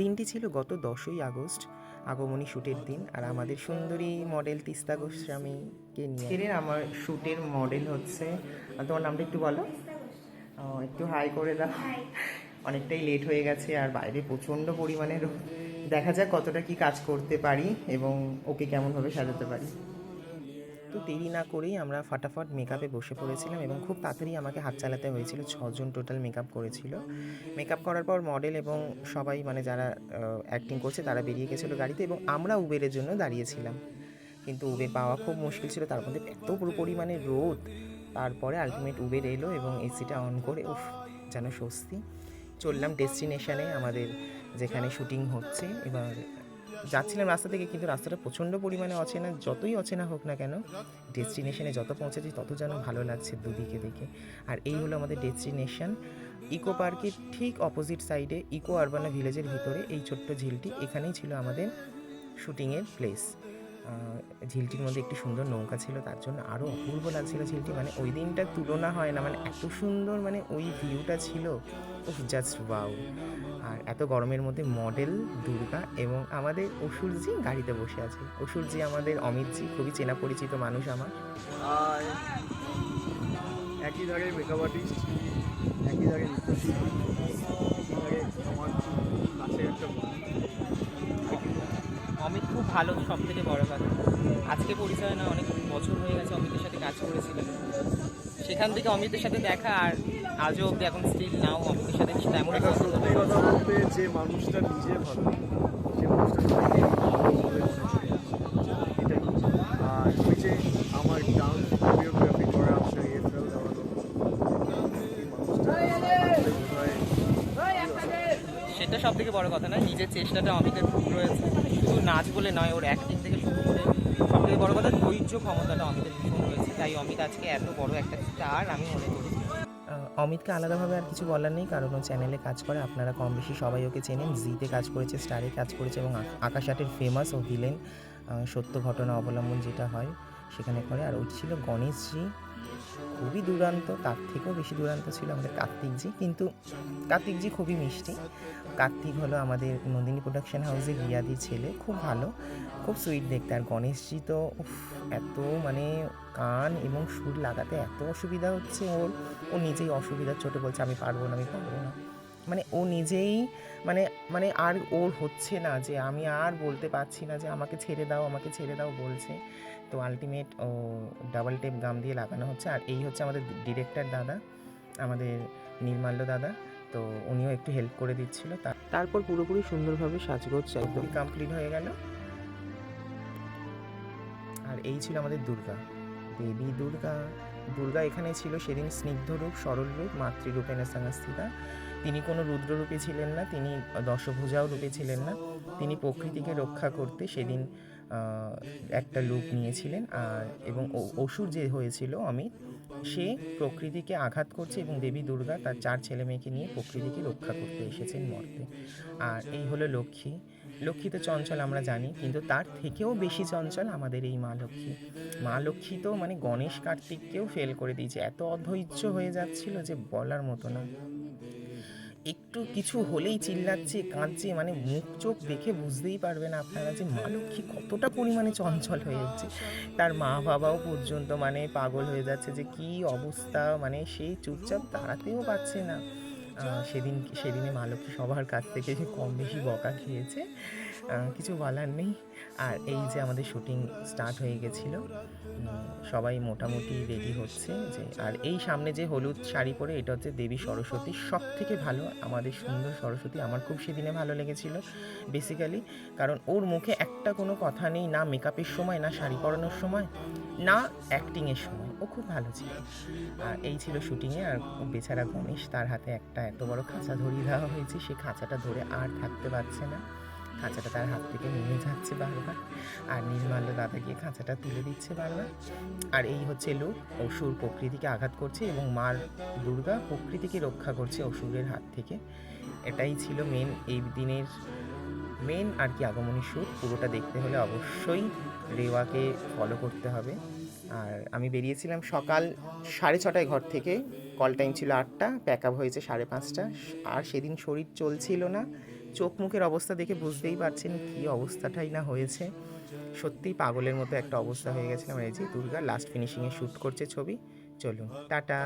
দিনটি ছিল গত দশই আগস্ট, আগমনী শ্যুটের দিন, আর আমাদের সুন্দরী মডেল তিস্তা গোস্বামীকে নিয়ে। আমার শ্যুটের মডেল হচ্ছে তোমার নামটা একটু বলো? একটু হাই করে দাও। অনেকটাই লেট হয়ে গেছে, আর বাইরে প্রচণ্ড পরিমাণে দেখা যাক কতটা কি কাজ করতে পারি এবং ওকে কেমনভাবে সাজাতে পারি। তো দেরি না করেই আমরা ফাটাফাট মেকআপে বসে পড়েছিলাম এবং খুব তাড়াতাড়ি আমাকে হাত চালাতে হয়েছিল। ছজন টোটাল মেকআপ করেছিল। মেকআপ করার পর মডেল এবং সবাই মানে যারা অ্যাক্টিং করছে তারা বেরিয়ে গেছিল গাড়িতে এবং আমরা উবেরের জন্য দাঁড়িয়েছিলাম। কিন্তু উবের পাওয়া খুব মুশকিল ছিল, তার মধ্যে এত পুরো পরিমাণে রোদ। তারপরে আলটিমেট উবের এলো এবং এসিটা অন করে, উফ, যেন স্বস্তি। চললাম ডেস্টিনেশানে আমাদের যেখানে শুটিং হচ্ছে, এবার যাচ্ছিলাম রাস্তা থেকে, কিন্তু রাস্তাটা প্রচণ্ড পরিমাণে অচেনা, যতই অচেনা হোক না কেন, ডেস্টিনেশনে যত পৌঁছেছি, তত যেন ভালো লাগছে দুদিকে দেখে। আর এই হলো আমাদের ডেস্টিনেশন, ইকো পার্কের ঠিক অপোজিট সাইডে, ইকো আরবানা ভিলেজের ভিতরে, এই ছোট্ট ঝিলটি, এখানেই ছিল আমাদের শুটিংয়ের প্লেস। ঝিলটির মধ্যে একটি সুন্দর নৌকা ছিল, তার জন্য আরও অপূর্ব লাগছিল ঝিলটি। মানে ওই দিনটার তুলনা হয় না মানে এত সুন্দর মানে ওই ভিউটা ছিল, উফ জাস্ট ওয়াও আর এত গরমের মধ্যে মডেল দুর্গা এবং আমাদের অসুরজি গাড়িতে বসে আছে। অসুরজি আমাদের অমিতজি, খুবই চেনা পরিচিত মানুষ আমার। একই জায়গায় মেকআপ আর্টিস্ট একই জায়গায় ভালো সব থেকে বড় কথা। আজকে পরিচয় না অনেক বছর হয়ে গেছে অমিতের সাথে কাজ করেছিলাম। সেখান থেকে অমিতের সাথে দেখা আর আজও অব্দি এখন স্টিল নাও অমিতের সাথে তেমন কথা বলতে যে মানুষটা নিজে ভালো সেটা সব থেকে বড় কথা না নিজের চেষ্টাটা অমিতের খুব রয়েছে। শুধু নাচ বলে নয়, ওর অ্যাক্টিং থেকে শুরু করে সব থেকে বড় কথা ধৈর্য ক্ষমতাটা অমিতের ভীষণ রয়েছে। তাই অমিত আজকে এত বড় একটা স্টার আমি মনে করি। অমিতকে আলাদাভাবে আর কিছু বলার নেই, কারণ ও চ্যানেলে কাজ করে, আপনারা কম বেশি সবাই ওকে চেনেন। জিতে কাজ করেছে স্টারে কাজ করেছে এবং আকাশ আটের ফেমাস ও ভিলেন সত্য ঘটনা অবলম্বন যেটা হয় সেখানে করে। আর ওই ছিল গণেশজি। খুবই দুরান্ত, তার থেকেও বেশি দুরান্ত ছিল আমাদের কার্তিকজি। কিন্তু কার্তিকজি খুবই মিষ্টি। কার্তিক হলো আমাদের নন্দিনী প্রোডাকশন হাউসে রিয়াদির ছেলে, খুব ভালো, খুব সুইট দেখতে। আর গণেশজি তো এত মানে কান এবং সুর লাগাতে এত অসুবিধা হচ্ছে ওর। ও নিজেই অসুবিধা, ছোটো বলছে, আমি পারব না, আমি পারব না। মানে ও নিজেই মানে মানে আর ওর হচ্ছে না যে আমি আর বলতে পারছি না যে আমাকে ছেড়ে দাও আমাকে ছেড়ে দাও বলছে। তো আলটিমেট ও ডাবল টেপ গাম দিয়ে লাগানো হচ্ছে। আর এই হচ্ছে আমাদের ডিরেক্টর দাদা আমাদের নির্মাল্য দাদা। তো উনিও একটু হেল্প করে দিচ্ছিল। তারপর পুরোপুরি সুন্দরভাবে সাজগোজ একদম। কমপ্লিট হয়ে গেল। আর এই ছিল আমাদের দুর্গা। দেবী দুর্গা। দুর্গা এখানে ছিল সেদিন স্নিগ্ধরূপ সরল রূপ মাতৃরূপেণ সংস্থিতা তিনি কোনো রুদ্ররূপে ছিলেন না, তিনি দশভুজাও রূপে ছিলেন না। তিনি প্রকৃতিকে রক্ষা করতে সেদিন একটা লুক নিয়েছিলেন, আর এবং অসুর যে হয়েছিল অমিত, সে প্রকৃতিকে আঘাত করছে এবং দেবী দুর্গা তার চার ছেলে মেয়েকে নিয়ে প্রকৃতিকে রক্ষা করতে এসেছেন মর্তে। আর এই হলো লক্ষ্মী। লক্ষ্মী তো চঞ্চল, আমরা জানি, কিন্তু তার থেকেও বেশি চঞ্চল আমাদের এই মা লক্ষ্মী। মা লক্ষ্মী তো মানে গণেশ কার্তিককেও ফেল করে দিয়েছে। এত অধৈর্য হয়ে যাচ্ছিল যে বলার মতো না। একটু কিছু হলেই চিল্লাচ্ছে, কাঁদছে মানে মুখ চোখ দেখে বুঝতেই পারবেন আপনারা যে মা লক্ষ্মী কতটা পরিমাণে চঞ্চল হয়ে যাচ্ছে। তার মা বাবাও পর্যন্ত মানে পাগল হয়ে যাচ্ছে যে কি অবস্থা মানে সেই চুপচাপ দাঁড়াতেও পারছে না। সেদিন, সেদিনে মা লক্ষ্মী সবার কাছ থেকে কম বেশি বকা খেয়েছে। কিছু বলার নেই। আর এই যে আমাদের শুটিং স্টার্ট হয়ে গেছিল সবাই মোটামুটি রেডি হচ্ছে যে, আর এই সামনে যে হলুদ শাড়ি পরে, এটা হচ্ছে দেবী সরস্বতী। সব থেকে ভালো আমাদের সুন্দর সরস্বতী, আমার খুব সেদিনে ভালো লেগেছিল বেসিক্যালি কারণ ওর মুখে একটা কোনো কথা নেই, না মেকআপের সময়, না শাড়ি পরানোর সময়, না অ্যাক্টিংয়ের সময়। ও খুব ভালো ছিল। আর এই ছিল শুটিংয়ে আর বেচারা গণেশ তার হাতে একটা এত বড় খাঁচা ধরিয়ে দেওয়া হয়েছে, সে খাঁচাটা ধরে আর থাকতে পারছে না। খাঁচাটা তার হাত থেকে নেমে যাচ্ছে বারবার। আর নির্মাল্য দাদা গিয়ে খাঁচাটা তুলে দিচ্ছে বারবার। আর এই হচ্ছে লোক, অসুর প্রকৃতিকে আঘাত করছে এবং মার দুর্গা প্রকৃতিকে রক্ষা করছে অসুরের হাত থেকে। এটাই ছিল মেন এই দিনের মেন আর কি আগমনী শ্যুট পুরোটা দেখতে হলে অবশ্যই রেওয়াকে ফলো করতে হবে। আর আমি বেরিয়েছিলাম সকাল সাড়ে ছটায় ঘর থেকে। কল টাইম ছিল আটটা প্যাক আপ হয়েছে সাড়ে পাঁচটা। আর সেদিন শরীর চলছিল না। চোখ মুখের অবস্থা দেখে বুঝতেই পারছেন কি অবস্থাটাই না হয়েছে। সত্যিই পাগলের মতো একটা অবস্থা হয়ে গেছে আমার এই যে দুর্গা লাস্ট ফিনিশিংয়ে শ্যুট করছে ছবি। চলুন, টাটা।